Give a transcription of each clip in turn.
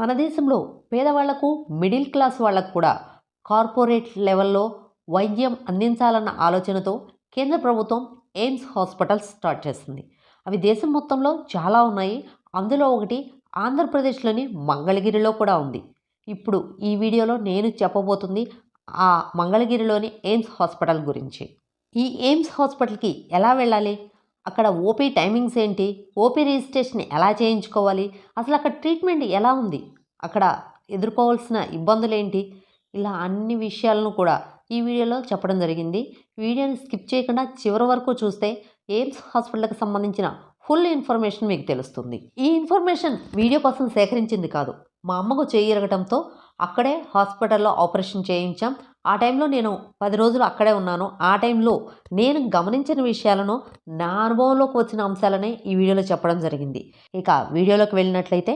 మన దేశంలో పేదవాళ్ళకు మిడిల్ క్లాస్ వాళ్ళకు కూడా కార్పొరేట్ లెవెల్లో వైద్యం అందించాలన్న ఆలోచనతో కేంద్ర ప్రభుత్వం ఎయిమ్స్ హాస్పిటల్స్ స్టార్ట్ చేస్తుంది అవి దేశం మొత్తంలో చాలా ఉన్నాయి. అందులో ఒకటి ఆంధ్రప్రదేశ్లోని మంగళగిరిలో కూడా ఉంది. ఇప్పుడు ఈ వీడియోలో నేను చెప్పబోతుంది ఆ మంగళగిరిలోని ఎయిమ్స్ హాస్పిటల్ గురించి. ఈ ఎయిమ్స్ హాస్పిటల్కి ఎలా వెళ్ళాలి? అక్కడ ఓపీ టైమింగ్స్ ఏంటి? ఓపీ రిజిస్ట్రేషన్ ఎలా చేయించుకోవాలి? అసలు అక్కడ ట్రీట్మెంట్ ఎలా ఉంది? అక్కడ ఎదుర్కోవాల్సిన ఇబ్బందులు ఏంటి ఇలా అన్ని విషయాలను కూడా ఈ వీడియోలో చెప్పడం జరిగింది. వీడియోని స్కిప్ చేయకుండా చివరి వరకు చూస్తే ఎయిమ్స్ హాస్పిటల్కి సంబంధించిన ఫుల్ ఇన్ఫర్మేషన్ మీకు తెలుస్తుంది. ఈ ఇన్ఫర్మేషన్ వీడియో కోసం సేకరించింది కాదు. మా అమ్మకు చేయరగటంతో అక్కడే హాస్పిటల్లో ఆపరేషన్ చేయించాం. ఆ టైంలో నేను పది రోజులు అక్కడే ఉన్నాను. ఆ టైంలో నేను గమనించిన విషయాలను నా అనుభవంలోకి వచ్చిన అంశాలనే ఈ వీడియోలో చెప్పడం జరిగింది. ఇక వీడియోలోకి వెళ్ళినట్లయితే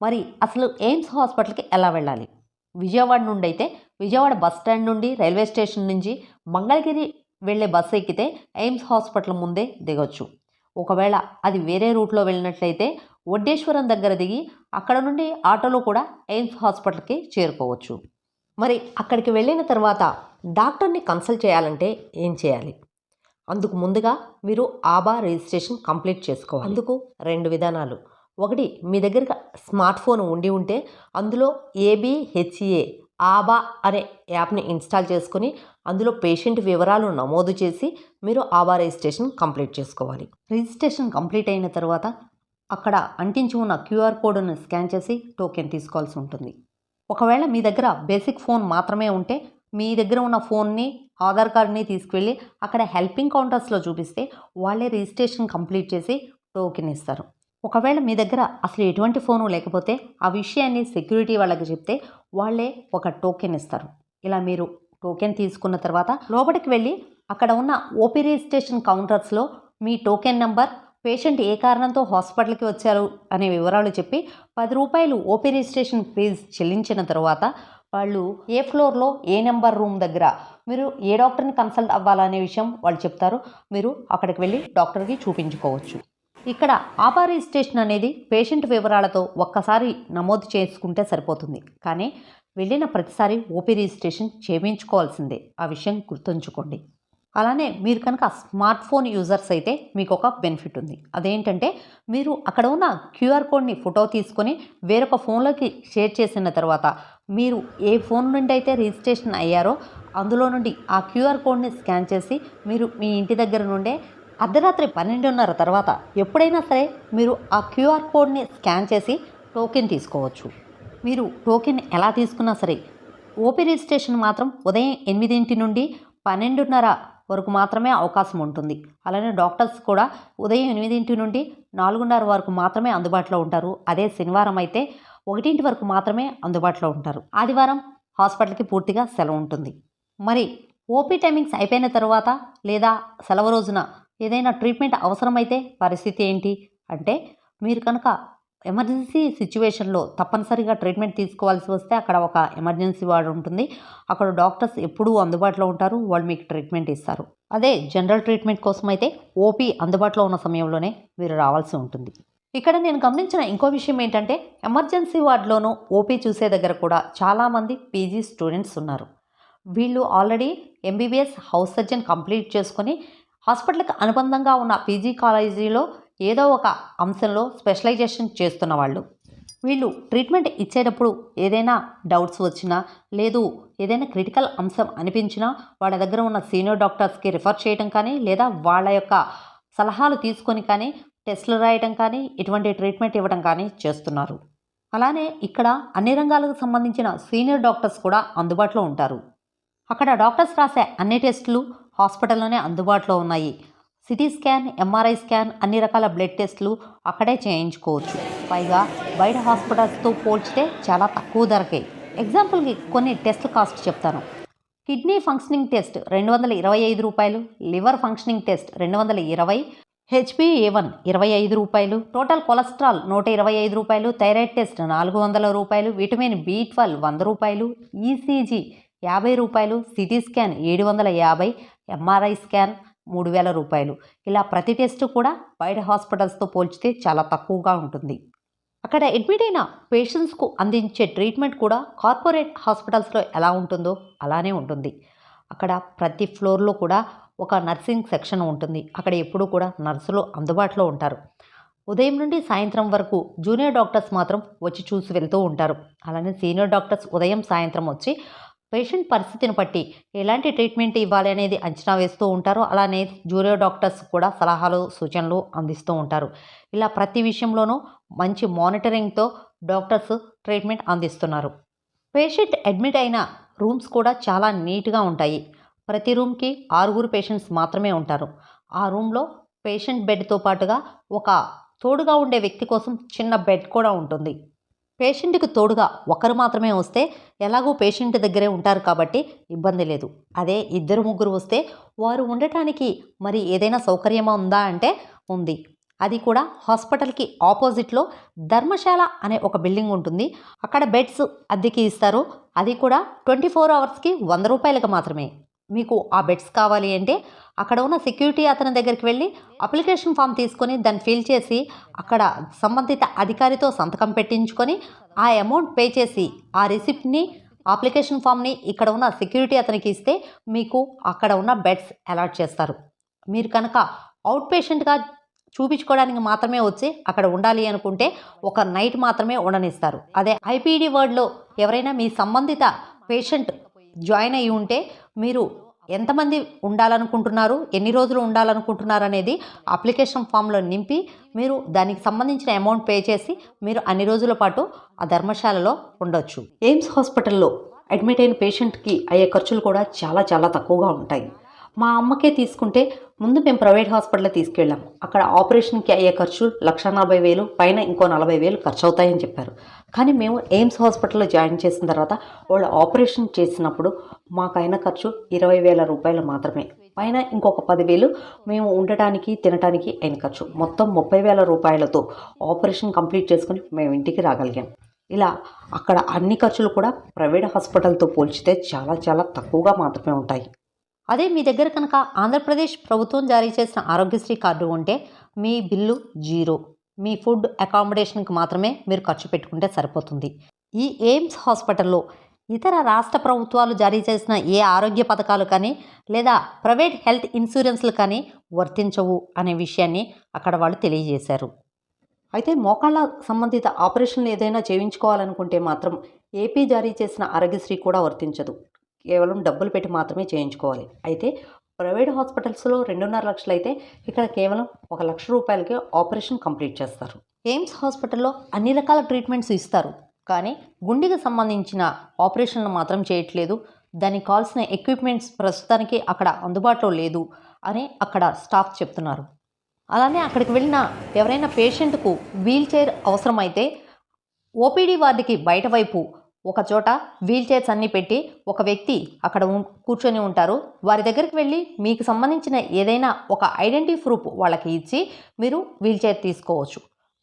మరి అసలు ఎయిమ్స్ హాస్పిటల్కి ఎలా వెళ్ళాలి? విజయవాడ నుండి అయితే విజయవాడ బస్ స్టాండ్ నుండి రైల్వే స్టేషన్ నుంచి మంగళగిరి వెళ్ళే బస్సు ఎక్కితే ఎయిమ్స్ హాస్పిటల్ ముందే దిగొచ్చు. ఒకవేళ అది వేరే రూట్లో వెళ్ళినట్లయితే వడ్డేశ్వరం దగ్గర దిగి అక్కడ నుండి ఆటోలో కూడా ఎయిమ్స్ హాస్పిటల్కి చేరుకోవచ్చు. మరి అక్కడికి వెళ్ళిన తర్వాత డాక్టర్ని కన్సల్ట్ చేయాలంటే ఏం చేయాలి? అందుకు ముందుగా మీరు ఆబా రిజిస్ట్రేషన్ కంప్లీట్ చేసుకోవాలి. అందుకు రెండు విధానాలు. ఒకటి మీ దగ్గర స్మార్ట్ ఫోన్ ఉండి ఉంటే అందులో ఏబిహెచ్ఏ ఆబా అనే యాప్ని ఇన్స్టాల్ చేసుకుని అందులో పేషెంట్ వివరాలు నమోదు చేసి మీరు ఆబా రిజిస్ట్రేషన్ కంప్లీట్ చేసుకోవాలి. రిజిస్ట్రేషన్ కంప్లీట్ అయిన తర్వాత అక్కడ అంటించి ఉన్న క్యూఆర్ కోడ్ను స్కాన్ చేసి టోకెన్ తీసుకోవాల్సి ఉంటుంది. ఒకవేళ మీ దగ్గర బేసిక్ ఫోన్ మాత్రమే ఉంటే మీ దగ్గర ఉన్న ఫోన్ని ఆధార్ కార్డ్ని తీసుకువెళ్ళి అక్కడ హెల్పింగ్ కౌంటర్స్లో చూపిస్తే వాళ్ళే రిజిస్ట్రేషన్ కంప్లీట్ చేసి టోకెన్ ఇస్తారు. ఒకవేళ మీ దగ్గర అసలు ఎటువంటి ఫోను లేకపోతే ఆ విషయాన్ని సెక్యూరిటీ వాళ్ళకి చెప్తే వాళ్ళే ఒక టోకెన్ ఇస్తారు. ఇలా మీరు టోకెన్ తీసుకున్న తర్వాత లోపలికి వెళ్ళి అక్కడ ఉన్న ఓపీ రిజిస్ట్రేషన్ కౌంటర్స్లో మీ టోకెన్ నెంబర్ పేషెంట్ ఏ కారణంతో హాస్పిటల్కి వచ్చారు అనే వివరాలు చెప్పి పది రూపాయలు ఓపీ రిజిస్ట్రేషన్ ఫీజు చెల్లించిన తర్వాత వాళ్ళు ఏ ఫ్లోర్లో ఏ నెంబర్ రూమ్ దగ్గర మీరు ఏ డాక్టర్ని కన్సల్ట్ అవ్వాలనే విషయం వాళ్ళు చెప్తారు. మీరు అక్కడికి వెళ్ళి డాక్టర్కి చూపించుకోవచ్చు. ఇక్కడ ఆపా రిజిస్ట్రేషన్ అనేది పేషెంట్ వివరాలతో ఒక్కసారి నమోదు చేసుకుంటే సరిపోతుంది. కానీ వెళ్ళిన ప్రతిసారి ఓపీ రిజిస్ట్రేషన్ చేయించుకోవాల్సిందే. ఆ విషయం గుర్తుంచుకోండి. అలానే మీరు కనుక స్మార్ట్ ఫోన్ యూజర్స్ అయితే మీకు ఒక బెనిఫిట్ ఉంది. అదేంటంటే మీరు అక్కడ ఉన్న క్యూఆర్ కోడ్ని ఫోటో తీసుకొని వేరొక ఫోన్లోకి షేర్ చేసిన తర్వాత మీరు ఏ ఫోన్ నుండి అయితే రిజిస్ట్రేషన్ అయ్యారో అందులో నుండి ఆ క్యూఆర్ కోడ్ని స్కాన్ చేసి మీరు మీ ఇంటి దగ్గర నుండే అర్ధరాత్రి పన్నెండున్నర తర్వాత ఎప్పుడైనా సరే మీరు ఆ క్యూఆర్ కోడ్ని స్కాన్ చేసి టోకెన్ తీసుకోవచ్చు. మీరు టోకెన్ ఎలా తీసుకున్నా సరే ఓపీ రిజిస్ట్రేషన్ మాత్రం ఉదయం ఎనిమిదింటి నుండి పన్నెండున్నర వరకు మాత్రమే అవకాశం ఉంటుంది. అలానే డాక్టర్స్ కూడా ఉదయం ఎనిమిదింటి నుండి నాలుగున్నర వరకు మాత్రమే అందుబాటులో ఉంటారు. అదే శనివారం అయితే ఒకటింటి వరకు మాత్రమే అందుబాటులో ఉంటారు. ఆదివారం హాస్పిటల్కి పూర్తిగా సెలవు ఉంటుంది. మరి ఓపీ టైమింగ్స్ అయిపోయిన తర్వాత లేదా సెలవు రోజున ఏదైనా ట్రీట్మెంట్ అవసరమైతే పరిస్థితి ఏంటి? అంటే మీరు కనుక ఎమర్జెన్సీ సిచ్యువేషన్లో తప్పనిసరిగా ట్రీట్మెంట్ తీసుకోవాల్సి వస్తే అక్కడ ఒక ఎమర్జెన్సీ వార్డు ఉంటుంది. అక్కడ డాక్టర్స్ ఎప్పుడూ అందుబాటులో ఉంటారు. వాళ్ళు మీకు ట్రీట్మెంట్ ఇస్తారు. అదే జనరల్ ట్రీట్మెంట్ కోసం అయితే ఓపీ అందుబాటులో ఉన్న సమయంలోనే మీరు రావాల్సి ఉంటుంది. ఇక్కడ నేను గమనించిన ఇంకో విషయం ఏంటంటే ఎమర్జెన్సీ వార్డులోనూ ఓపీ చూసే దగ్గర కూడా చాలామంది పీజీ స్టూడెంట్స్ ఉన్నారు. వీళ్ళు already MBBS house surgeon complete చేసుకొని హాస్పిటల్కి అనుబంధంగా ఉన్న పీజీ కాలేజీలో ఏదో ఒక అంశంలో స్పెషలైజేషన్ చేస్తున్న వాళ్ళు. వీళ్ళు ట్రీట్మెంట్ ఇచ్చేటప్పుడు ఏదైనా డౌట్స్ వచ్చినా లేదు ఏదైనా క్రిటికల్ అంశం అనిపించినా వాళ్ళ దగ్గర ఉన్న సీనియర్ డాక్టర్స్కి రిఫర్ చేయడం కానీ లేదా వాళ్ళ యొక్క సలహాలు తీసుకొని కానీ టెస్టులు రాయడం కానీ ఇటువంటి ట్రీట్మెంట్ ఇవ్వడం కానీ చేస్తున్నారు. అలానే ఇక్కడ అన్ని రంగాలకు సంబంధించిన సీనియర్ డాక్టర్స్ కూడా అందుబాటులో ఉంటారు. అక్కడ డాక్టర్స్ రాసే అన్ని టెస్టులు హాస్పిటల్లోనే అందుబాటులో ఉన్నాయి. సిటీ స్కాన్ ఎంఆర్ఐ స్కాన్ అన్ని రకాల బ్లడ్ టెస్టులు అక్కడే చేయించుకోవచ్చు. పైగా బయట హాస్పిటల్స్తో పోల్చితే చాలా తక్కువ ధరకే. ఎగ్జాంపుల్కి కొన్ని టెస్ట్ కాస్ట్ చెప్తాను. కిడ్నీ ఫంక్షనింగ్ టెస్ట్ రెండు వందల ఇరవై ఐదు రూపాయలు లివర్ ఫంక్షనింగ్ టెస్ట్ రెండు వందల ఇరవై హెచ్పిఏ వన్ ఇరవై ఐదు రూపాయలు టోటల్ కొలెస్ట్రాల్ నూట ఇరవై ఐదు రూపాయలు థైరాయిడ్ టెస్ట్ నాలుగు వందల రూపాయలు విటమిన్ బి ట్వెల్వ్ వంద రూపాయలు ఈసీజీ యాభై రూపాయలు సిటీ స్కాన్ ఏడు వందల యాభై ఎంఆర్ఐ స్కాన్ మూడు వేల రూపాయలు. ఇలా ప్రతి టెస్ట్ కూడా బయట హాస్పిటల్స్తో పోల్చితే చాలా తక్కువగా ఉంటుంది. అక్కడ అడ్మిట్ అయిన పేషెంట్స్కు అందించే ట్రీట్మెంట్ కూడా కార్పొరేట్ హాస్పిటల్స్లో ఎలా ఉంటుందో అలానే ఉంటుంది. అక్కడ ప్రతి ఫ్లోర్లో కూడా ఒక నర్సింగ్ సెక్షన్ ఉంటుంది. అక్కడ ఎప్పుడూ కూడా నర్సులు అందుబాటులో ఉంటారు. ఉదయం నుండి సాయంత్రం వరకు జూనియర్ డాక్టర్స్ మాత్రం వచ్చి చూసి వెళ్తూ ఉంటారు. అలానే సీనియర్ డాక్టర్స్ ఉదయం సాయంత్రం వచ్చి పేషెంట్ పరిస్థితిని బట్టి ఎలాంటి ట్రీట్మెంట్ ఇవ్వాలి అనేది అంచనా వేస్తూ ఉంటారు అలానే జూనియర్ డాక్టర్స్ కూడా సలహాలు సూచనలు అందిస్తూ ఉంటారు. ఇలా ప్రతి విషయంలోనూ మంచి మానిటరింగ్తో డాక్టర్స్ ట్రీట్మెంట్ అందిస్తున్నారు. పేషెంట్ అడ్మిట్ అయిన రూమ్స్ కూడా చాలా నీట్గా ఉంటాయి. ప్రతి రూమ్కి ఆరుగురు పేషెంట్స్ మాత్రమే ఉంటారు. ఆ రూమ్లో పేషెంట్ బెడ్తో పాటుగా ఒక తోడుగా ఉండే వ్యక్తి కోసం చిన్న బెడ్ కూడా ఉంటుంది. పేషెంట్కి తోడుగా ఒకరు మాత్రమే వస్తే ఎలాగో పేషెంట్ దగ్గరే ఉంటారు కాబట్టి ఇబ్బంది లేదు. అదే ఇద్దరు ముగ్గురు వస్తే వారు ఉండటానికి మరి ఏదైనా సౌకర్యమా ఉందా అంటే ఉంది. అది కూడా హాస్పిటల్కి ఆపోజిట్లో ధర్మశాల అనే ఒక బిల్డింగ్ ఉంటుంది. అక్కడ బెడ్స్ అద్దెకి ఇస్తారు. అది కూడా ట్వంటీ ఫోర్ అవర్స్కి వంద రూపాయలకు మాత్రమే. మీకు ఆ బెడ్స్ కావాలి అంటే అక్కడ ఉన్న సెక్యూరిటీ అతని దగ్గరికి వెళ్ళి అప్లికేషన్ ఫామ్ తీసుకొని దాన్ని ఫిల్ చేసి అక్కడ సంబంధిత అధికారితో సంతకం పెట్టించుకొని ఆ అమౌంట్ పే చేసి ఆ రిసిప్ట్ని అప్లికేషన్ ఫామ్ని ఇక్కడ ఉన్న సెక్యూరిటీ అతనికి ఇస్తే మీకు అక్కడ ఉన్న బెడ్స్ అలాట్ చేస్తారు. మీరు కనుక అవుట్ పేషెంట్గా చూపించుకోవడానికి మాత్రమే వచ్చి అక్కడ ఉండాలి అనుకుంటే ఒక నైట్ మాత్రమే ఉండనిస్తారు. అదే ఐపీడీ వర్డ్లో ఎవరైనా మీ సంబంధిత పేషెంట్ జాయిన్ అయి ఉంటే మీరు ఎంతమంది ఉండాలనుకుంటున్నారు ఎన్ని రోజులు ఉండాలనుకుంటున్నారు అనేది అప్లికేషన్ ఫామ్లో నింపి మీరు దానికి సంబంధించిన అమౌంట్ పే చేసి మీరు అన్ని రోజుల పాటు ఆ ధర్మశాలలో ఉండొచ్చు. ఎయిమ్స్ హాస్పిటల్లో అడ్మిట్ అయిన పేషెంట్కి అయ్యే ఖర్చులు కూడా చాలా చాలా తక్కువగా ఉంటాయి. మా అమ్మకే తీసుకుంటే ముందు మేము ప్రైవేట్ హాస్పిటల్లో తీసుకెళ్ళాం. అక్కడ ఆపరేషన్కి అయ్యే ఖర్చు లక్ష నలభై వేలు పైన ఇంకో నలభై వేలు ఖర్చు అవుతాయని చెప్పారు. కానీ మేము ఎయిమ్స్ హాస్పిటల్లో జాయిన్ చేసిన తర్వాత వాళ్ళు ఆపరేషన్ చేసినప్పుడు మాకు అయిన ఖర్చు ఇరవై వేల రూపాయలు మాత్రమే. పైన ఇంకొక పదివేలు మేము ఉండటానికి తినటానికి అయిన ఖర్చు. మొత్తం ముప్పై వేల రూపాయలతో ఆపరేషన్ కంప్లీట్ చేసుకుని మేము ఇంటికి రాగలిగాం. ఇలా అక్కడ అన్ని ఖర్చులు కూడా ప్రైవేట్ హాస్పిటల్తో పోల్చితే చాలా చాలా తక్కువగా మాత్రమే ఉంటాయి. అదే మీ దగ్గర కనుక ఆంధ్రప్రదేశ్ ప్రభుత్వం జారీ చేసిన ఆరోగ్యశ్రీ కార్డు ఉంటే మీ బిల్లు జీరో. మీ ఫుడ్ అకామిడేషన్కి మాత్రమే మీరు ఖర్చు పెట్టుకుంటే సరిపోతుంది. ఈ ఎయిమ్స్ హాస్పిటల్లో ఇతర రాష్ట్ర ప్రభుత్వాలు జారీ చేసిన ఏ ఆరోగ్య పథకాలు కానీ లేదా ప్రైవేట్ హెల్త్ ఇన్సూరెన్స్లు కానీ వర్తించవు అనే విషయాన్ని అక్కడ వాళ్ళు తెలియజేశారు. అయితే మోకాళ్ళ సంబంధిత ఆపరేషన్లు ఏదైనా చేయించుకోవాలనుకుంటే మాత్రం ఏపీ జారీ చేసిన ఆరోగ్యశ్రీ కూడా వర్తించదు. కేవలం డబ్బులు పెట్టి మాత్రమే చేయించుకోవాలి. అయితే ప్రైవేట్ హాస్పిటల్స్లో రెండున్నర లక్షలు అయితే ఇక్కడ కేవలం ఒక లక్ష రూపాయలకే ఆపరేషన్ కంప్లీట్ చేస్తారు. ఎయిమ్స్ హాస్పిటల్లో అన్ని రకాల ట్రీట్మెంట్స్ ఇస్తారు. కానీ గుండెకి సంబంధించిన ఆపరేషన్లు మాత్రం చేయట్లేదు. దానికి కావాల్సిన ఎక్విప్మెంట్స్ ప్రస్తుతానికి అక్కడ అందుబాటులో లేదు అని అక్కడ స్టాఫ్ చెప్తున్నారు. అలానే అక్కడికి వెళ్ళిన ఎవరైనా పేషెంట్కు వీల్ చైర్ అవసరమైతే ఓపీడీ వార్డుకి బయట వైపు ఒక చోట వీల్ చైర్స్ అన్నీ పెట్టి ఒక వ్యక్తి అక్కడ ఉం- కూర్చొని ఉంటారు. వారి దగ్గరికి వెళ్ళి మీకు సంబంధించిన ఏదైనా ఒక ఐడెంటిటీ ప్రూఫ్ వాళ్ళకి ఇచ్చి మీరు వీల్ చైర్ తీసుకోవచ్చు.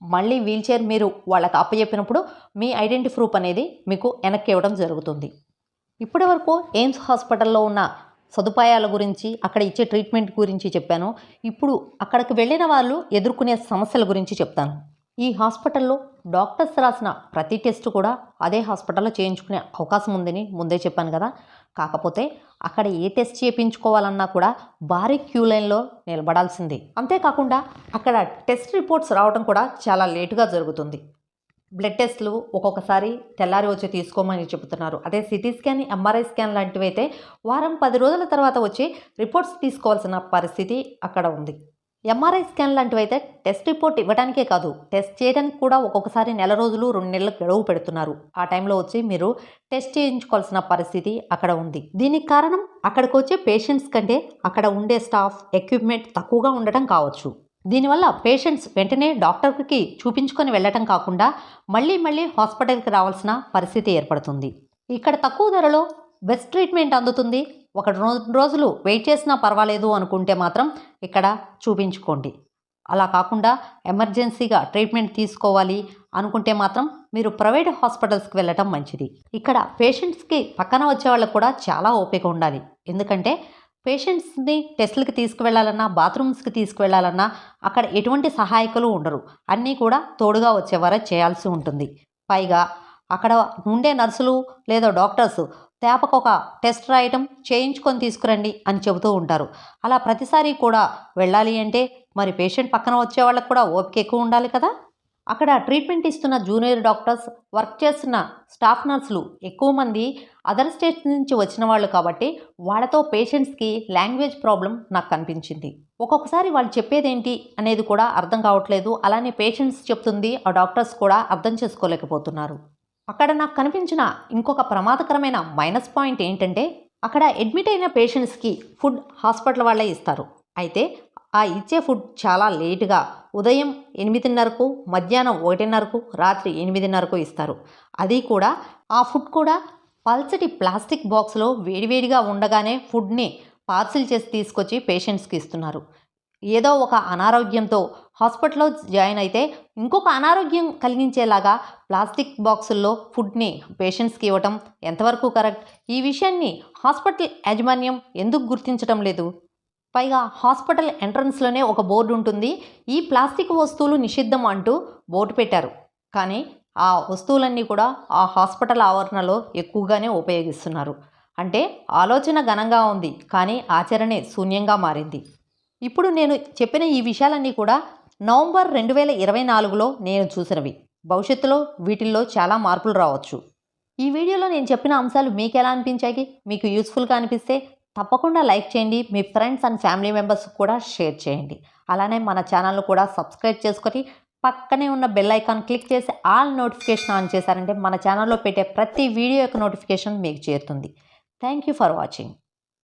మళ్ళీ వీల్ చైర్ మీరు వాళ్ళకి అప్పచెప్పినప్పుడు మీ ఐడెంటిటీ ప్రూఫ్ అనేది మీకు వెనక్కి ఇవ్వడం జరుగుతుంది. ఇప్పటి వరకు ఎయిమ్స్ హాస్పిటల్లో ఉన్న సదుపాయాల గురించి అక్కడ ఇచ్చే ట్రీట్మెంట్ గురించి చెప్పాను. ఇప్పుడు అక్కడికి వెళ్ళిన వాళ్ళు ఎదుర్కొనే సమస్యల గురించి చెప్తాను. ఈ హాస్పిటల్లో డాక్టర్స్ రాసిన ప్రతి టెస్ట్ కూడా అదే హాస్పిటల్లో చేయించుకునే అవకాశం ఉందని ముందే చెప్పాను కదా. కాకపోతే అక్కడ ఏ టెస్ట్ చేయించుకోవాలన్నా కూడా భారీ క్యూ లైన్లో నిలబడాల్సింది. అంతేకాకుండా అక్కడ టెస్ట్ రిపోర్ట్స్ రావడం కూడా చాలా లేటుగా జరుగుతుంది. బ్లడ్ టెస్ట్లు ఒక్కొక్కసారి తెల్లారి వచ్చి తీసుకోమని చెబుతున్నారు. అదే సిటీ స్కాన్ ఎంఆర్ఐ స్కాన్ లాంటివి అయితే వారం పది రోజుల తర్వాత వచ్చి రిపోర్ట్స్ తీసుకోవాల్సిన పరిస్థితి అక్కడ ఉంది. ఎంఆర్ఐ స్కాన్ లాంటివి అయితే టెస్ట్ రిపోర్ట్ ఇవ్వడానికే కాదు టెస్ట్ చేయడానికి కూడా ఒక్కొక్కసారి నెల రోజులు రెండు నెలలు గడువు పెడుతున్నారు. ఆ టైంలో వచ్చి మీరు టెస్ట్ చేయించుకోవాల్సిన పరిస్థితి అక్కడ ఉంది. దీనికి కారణం అక్కడికి వచ్చే పేషెంట్స్ కంటే అక్కడ ఉండే స్టాఫ్ ఎక్విప్మెంట్ తక్కువగా ఉండటం కావచ్చు. దీనివల్ల పేషెంట్స్ వెంటనే డాక్టర్కి చూపించుకొని వెళ్ళటం కాకుండా మళ్ళీ మళ్ళీ హాస్పిటల్కి రావాల్సిన పరిస్థితి ఏర్పడుతుంది. ఇక్కడ తక్కువ ధరలో బెస్ట్ ట్రీట్మెంట్ అందుతుంది. ఒక రెండు రోజులు వెయిట్ చేసినా పర్వాలేదు అనుకుంటే మాత్రం ఇక్కడ చూపించుకోండి. అలా కాకుండా ఎమర్జెన్సీగా ట్రీట్మెంట్ తీసుకోవాలి అనుకుంటే మాత్రం మీరు ప్రైవేట్ హాస్పిటల్స్కి వెళ్ళటం మంచిది. ఇక్కడ పేషెంట్స్కి పక్కన వచ్చే వాళ్ళకు కూడా చాలా ఓపిక ఉండాలి. ఎందుకంటే పేషెంట్స్ని టెస్టులకి తీసుకువెళ్ళాలన్నా బాత్రూమ్స్కి తీసుకువెళ్ళాలన్నా అక్కడ ఎటువంటి సహాయకులు ఉండరు. అన్నీ కూడా తోడుగా వచ్చేవారే చేయాల్సి ఉంటుంది. పైగా అక్కడ ఉండే నర్సులు లేదా డాక్టర్స్ తేపకు ఒక టెస్ట్ రాయటం చేయించుకొని తీసుకురండి అని చెబుతూ ఉంటారు. అలా ప్రతిసారి కూడా వెళ్ళాలి అంటే మరి పేషెంట్ పక్కన వచ్చే వాళ్ళకు కూడా ఓపిక ఎక్కువ ఉండాలి కదా? అక్కడ ట్రీట్మెంట్ ఇస్తున్న జూనియర్ డాక్టర్స్ వర్క్ చేస్తున్న స్టాఫ్ నర్సులు ఎక్కువ మంది అదర్ స్టేట్స్ నుంచి వచ్చిన వాళ్ళు కాబట్టి వాళ్ళతో పేషెంట్స్కి లాంగ్వేజ్ ప్రాబ్లం నాకు కనిపించింది. ఒక్కొక్కసారి వాళ్ళు చెప్పేదేంటి అనేది కూడా అర్థం కావట్లేదు. అలానే పేషెంట్స్ చెప్తుంది ఆ డాక్టర్స్ కూడా అర్థం చేసుకోలేకపోతున్నారు. అక్కడ నాకు కనిపించిన ఇంకొక ప్రమాదకరమైన మైనస్ పాయింట్ ఏంటంటే అక్కడ అడ్మిట్ అయిన పేషెంట్స్కి ఫుడ్ హాస్పిటల్ వాళ్ళే ఇస్తారు. అయితే ఆ ఇచ్చే ఫుడ్ చాలా లేటుగా ఉదయం ఎనిమిదిన్నరకు మధ్యాహ్నం ఒకటిన్నరకు రాత్రి ఎనిమిదిన్నరకు ఇస్తారు. అది కూడా ఆ ఫుడ్ కూడా పల్చటి ప్లాస్టిక్ బాక్స్లో వేడివేడిగా ఉండగానే ఫుడ్ని పార్సిల్ చేసి తీసుకొచ్చి పేషెంట్స్కి ఇస్తున్నారు. ఏదో ఒక అనారోగ్యంతో హాస్పిటల్లో జాయిన్ అయితే ఇంకొక అనారోగ్యం కలిగించేలాగా ప్లాస్టిక్ బాక్సుల్లో ఫుడ్ని పేషెంట్స్కి ఇవ్వటం ఎంతవరకు కరెక్ట్? ఈ విషయాన్ని హాస్పిటల్ యాజమాన్యం ఎందుకు గుర్తించడం లేదు? పైగా హాస్పిటల్ ఎంట్రన్స్లోనే ఒక బోర్డు ఉంటుంది. ఈ ప్లాస్టిక్ వస్తువులు నిషిద్ధం అంటూ బోర్డు పెట్టారు. కానీ ఆ వస్తువులన్నీ కూడా ఆ హాస్పిటల్ ఆవరణలో ఎక్కువగానే ఉపయోగిస్తున్నారు. అంటే ఆలోచన ఘనంగా ఉంది. కానీ ఆచరణే శూన్యంగా మారింది. ఇప్పుడు నేను చెప్పిన ఈ విషయాలన్నీ కూడా నవంబర్ రెండు వేల ఇరవై నాలుగులో నేను చూసినవి. భవిష్యత్తులో వీటిల్లో చాలా మార్పులు రావచ్చు. ఈ వీడియోలో నేను చెప్పిన అంశాలు మీకు ఎలా అనిపించాయి? మీకు యూస్ఫుల్గా అనిపిస్తే తప్పకుండా లైక్ చేయండి. మీ ఫ్రెండ్స్ అండ్ ఫ్యామిలీ మెంబర్స్ కూడా షేర్ చేయండి. అలానే మన ఛానల్ను కూడా సబ్స్క్రైబ్ చేసుకొని పక్కనే ఉన్న బెల్ ఐకాన్ క్లిక్ చేసి ఆల్ నోటిఫికేషన్ ఆన్ చేశారంటే మన ఛానల్లో పెట్టే ప్రతి వీడియో యొక్క నోటిఫికేషన్ మీకు చేరుతుంది. Thank you for watching.